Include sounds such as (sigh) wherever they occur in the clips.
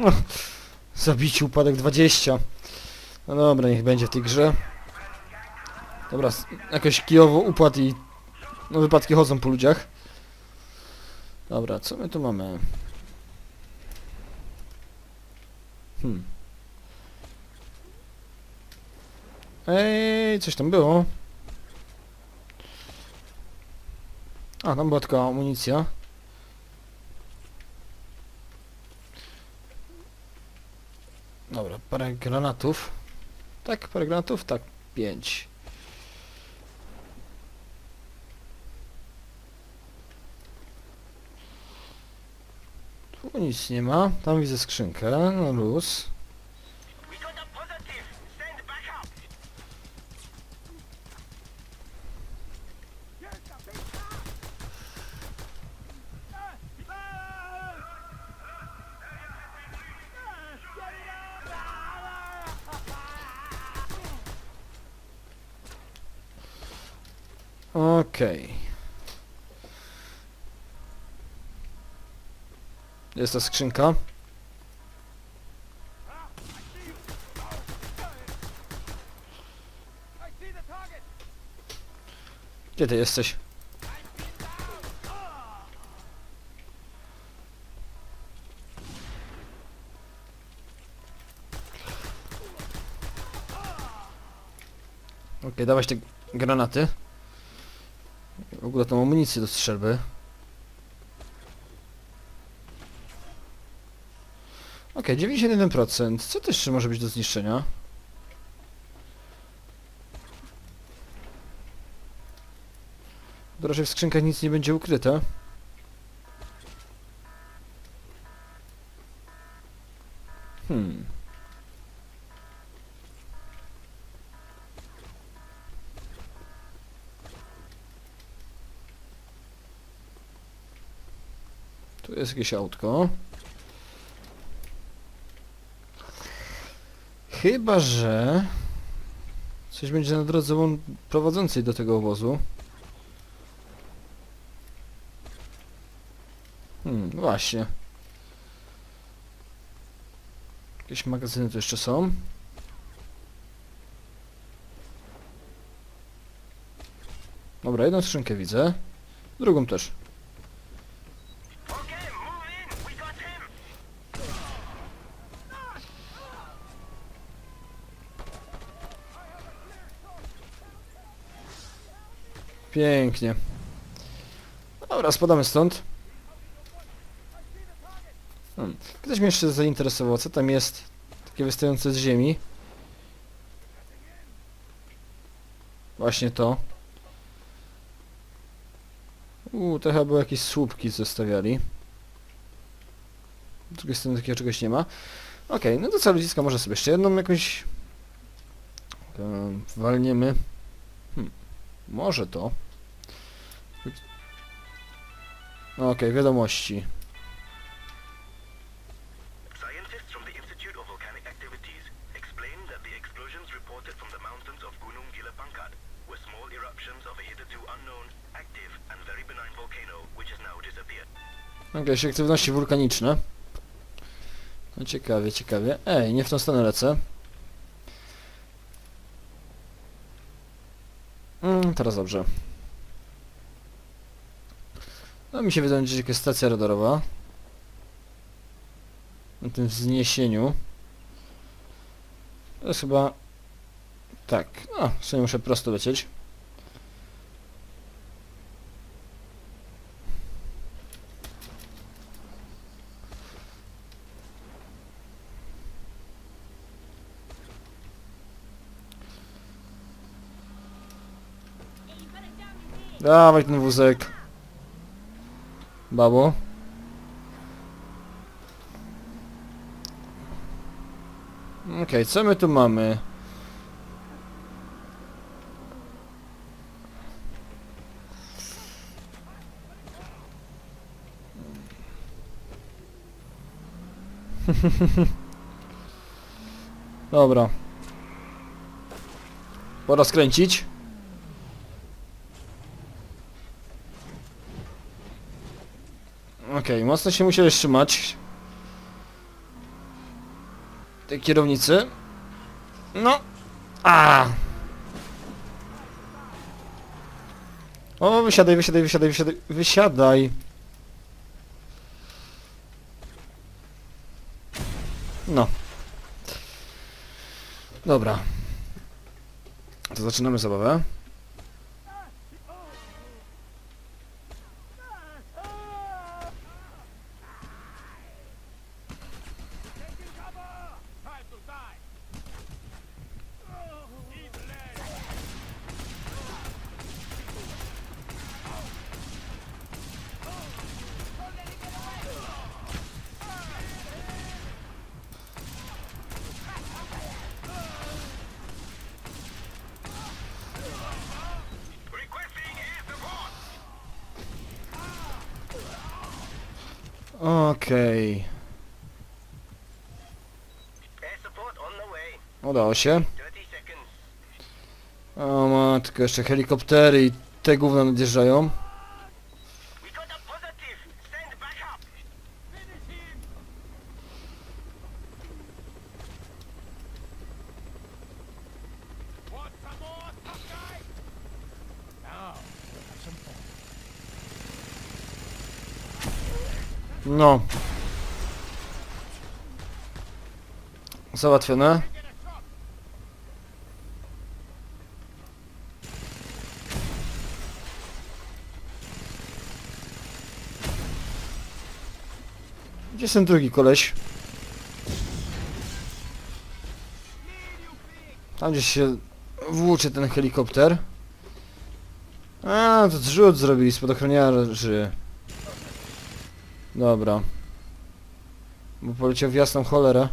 (laughs) No, zabici upadek 20. No dobra, niech będzie w tej grze. Dobra, jakoś kijowo upadł i... No wypadki chodzą po ludziach. Dobra, co my tu mamy? Hmm. Ej, coś tam było. A, tam była tylko amunicja. Dobra, parę granatów. Tak, parę granatów? Tak, pięć. Tu nic nie ma. Tam widzę skrzynkę. No luz. Okej. Jest ta skrzynka. Gdzie ty jesteś? Okej, dawać te granaty. W ogóle tą amunicję do strzelby. Okej, 91%. Co to jeszcze może być do zniszczenia? Raczej w skrzynkach nic nie będzie ukryte. Hmm. Tu jest jakieś autko. Chyba, że coś będzie na drodze prowadzącej do tego obozu. Hmm, właśnie. Jakieś magazyny tu jeszcze są. Dobra, jedną skrzynkę widzę. Drugą też. Pięknie. Dobra, spadamy stąd. Hmm. Ktoś mnie jeszcze zainteresował, co tam jest takie wystające z ziemi. Właśnie to. Uuu, to chyba były jakieś słupki zostawiali. Z drugiej strony takiego czegoś nie ma. Okej, no to co ludziska, może sobie jeszcze jedną jakąś em, walniemy. Może to. No Okej, wiadomości. Now disappeared. Jakieś aktywności wulkaniczne. No ciekawie, ciekawie. Ej, nie w tą stronę lecę. Mm, teraz dobrze. No mi się wydaje, że jakaś stacja radarowa. Na tym wzniesieniu. To jest chyba... Tak. A, w sumie muszę prosto lecieć. Dawaj ten wózek. Babo. Okej, co my tu mamy? (laughs) Dobra. Pora skręcić. Okej, mocno się musiałeś trzymać. tej kierownicy. No. A. O, wysiadaj, wysiadaj, wysiadaj, wysiadaj, wysiadaj. No. Dobra. To zaczynamy zabawę. Okej. Udało się. 30 seconds. O matko, jeszcze helikoptery i te gówna nadjeżdżają. No. Załatwione. Gdzie jest ten drugi koleś? Tam gdzieś się włóczy ten helikopter. A, to zrzut zrobili spadochroniarzy. Dobra. Bo poleciał w jasną cholerę.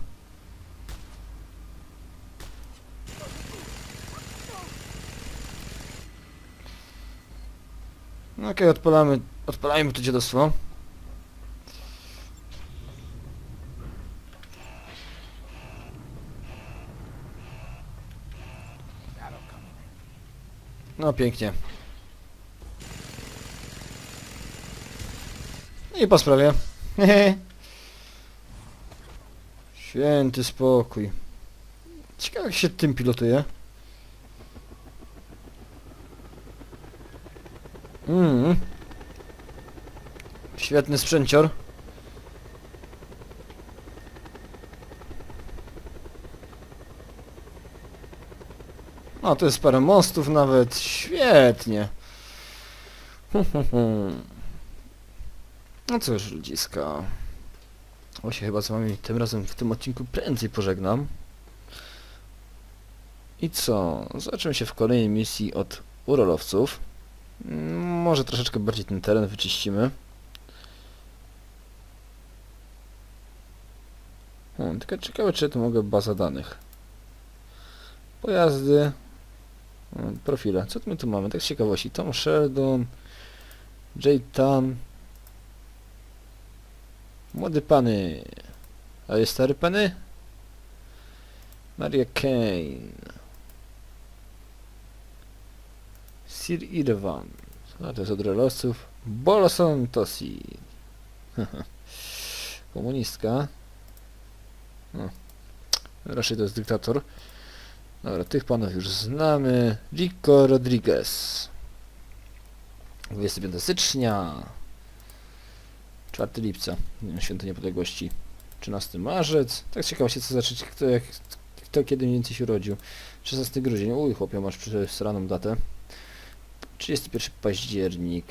No okej, odpalamy, odpalajmy to dziadostwo. No pięknie. I po sprawie. (laughs) Święty spokój. Ciekawe jak się tym pilotuje. Mm. Świetny sprzęcior. O, to jest parę mostów nawet. Świetnie. No cóż, ludziska. O się chyba z wami tym razem w tym odcinku prędzej pożegnam. I co? Zobaczymy się w kolejnej misji od urolowców. Mm, Może troszeczkę bardziej ten teren wyczyścimy. Hmm, tylko ciekawe, czy tu mogę baza danych. Pojazdy. Profile. Co my tu mamy? Tak z ciekawości. Tom Sheldon. Jay Tam. Młody pany. A jest stary pany? Maria Kane. Sir Irvan. A to jest od relosów. Bolson Tosi. (laughs) Komunistka. No. Raczej to jest dyktator. Dobra, tych panów już znamy. Rico Rodriguez. 25 stycznia. 4 lipca. Święto Niepodległości. 13 marzec. Tak ciekawe się co zacząć, kto, jak, kto kiedy mniej więcej się urodził. 16 grudzień. Uj, chłopie, masz przesraną datę. 31 październik.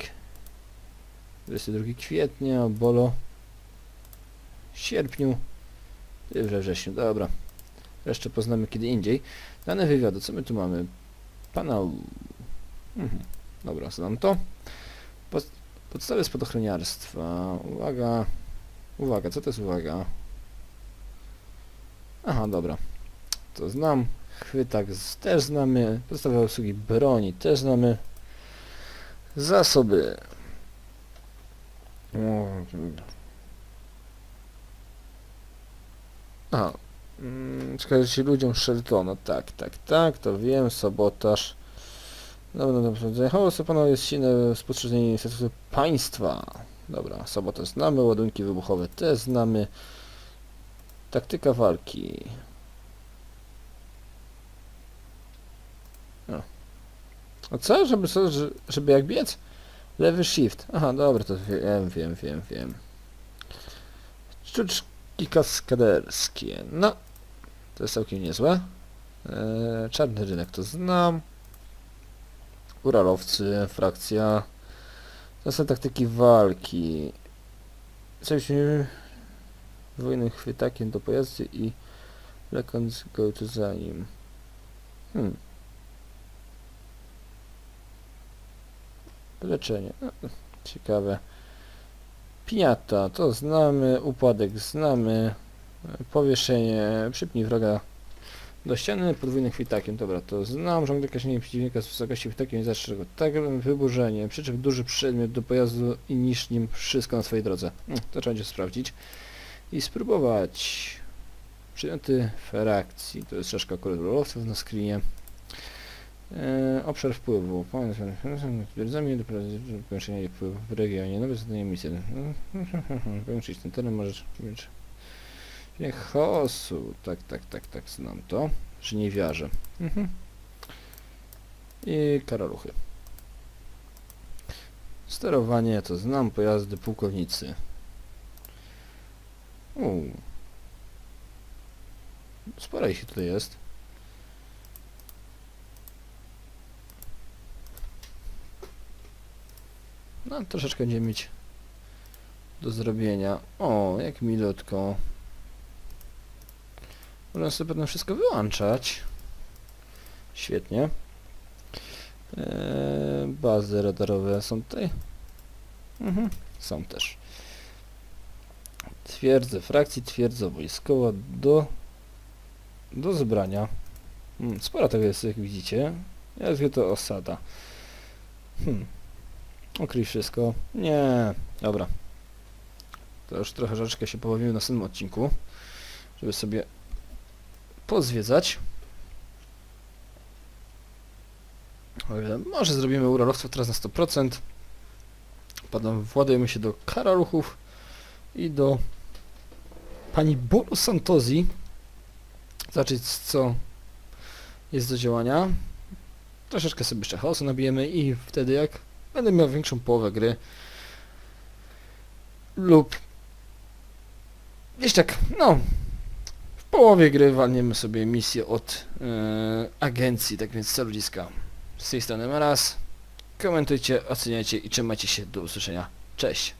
22 kwietnia. Bolo. Sierpniu. Ty we wrześniu. Dobra. Jeszcze poznamy kiedy indziej. Dane wywiadu. Co my tu mamy? Pana... Mhm. Dobra, znam to. Pod, podstawy spadochroniarstwa. Uwaga. Uwaga, co to jest uwaga? Aha, dobra. To znam. Chwytak też znamy. Podstawowe usługi broni też znamy. Zasoby. Aha. Mm, Przekażecie ludziom Sheltona. Tak, tak, tak, to wiem. Sabotaż. Dobra, dobrze. Zajechało sobie panowie jest silne spostrzeżenie niestety państwa. Dobra, sobotę znamy, ładunki wybuchowe te znamy. Taktyka walki. A co? Żeby, żeby jak biec? Lewy shift. Aha, dobra, to wiem, wiem, wiem, wiem. Sztuczki kaskaderskie. No, to jest całkiem niezłe. Eee, czarny rynek to znam. Uralowcy, frakcja. Są taktyki walki. Coś wojny chwytakiem do pojazdu i lekąc go tu za nim. Hmm. Leczenie. No, ciekawe. Piniata, to znamy. Upadek znamy. Powieszenie. Przypnij wroga do ściany podwójnym chwytakiem. Dobra, to znam. Żądaj kaśnienie przeciwnika z wysokości chwytakiem zastrze go. Tak, wyburzenie. Przyczep duży przedmiot do pojazdu i niż nim wszystko na swojej drodze. Hmm, to trzeba będzie sprawdzić. I spróbować. Przedmioty frakcji. To jest czaszka korytarowców na screenie. E, obszar wpływu. Twierdzamy do wpływu w regionie. Nowe zadanie misji. Ten teren możesz. Nie. Tak, tak, tak, tak, znam to. Żniwiarze. Mhm. I karaluchy. Sterowanie to znam. Pojazdy pułkownicy. Uuu. Sporo ich tutaj jest. No, troszeczkę będziemy mieć do zrobienia. O, jak milutko. Można sobie pewno wszystko wyłączać. Świetnie. Eee, bazy radarowe są tutaj. Mhm, są też. Twierdze frakcji, twierdza wojskowa do do zebrania. Hmm, sporo tego jest, jak widzicie. Wiem, to osada. Hmm. Ukryj wszystko. Nie. Dobra. To już trochę rzeczkę się pobawimy na następnym odcinku. Żeby sobie pozwiedzać. Może zrobimy urolowstwo teraz na 100%. Potem władujemy się do karaluchów i do pani Bolo Santosi. Zobaczyć co jest do działania. Troszeczkę sobie jeszcze chaosu nabijemy i wtedy jak będę miał większą połowę gry lub gdzieś tak, no połowie gry walniemy sobie misję od e, agencji, tak więc ludziska. Z tej strony raz. Komentujcie, oceniajcie i trzymajcie się do usłyszenia. Cześć!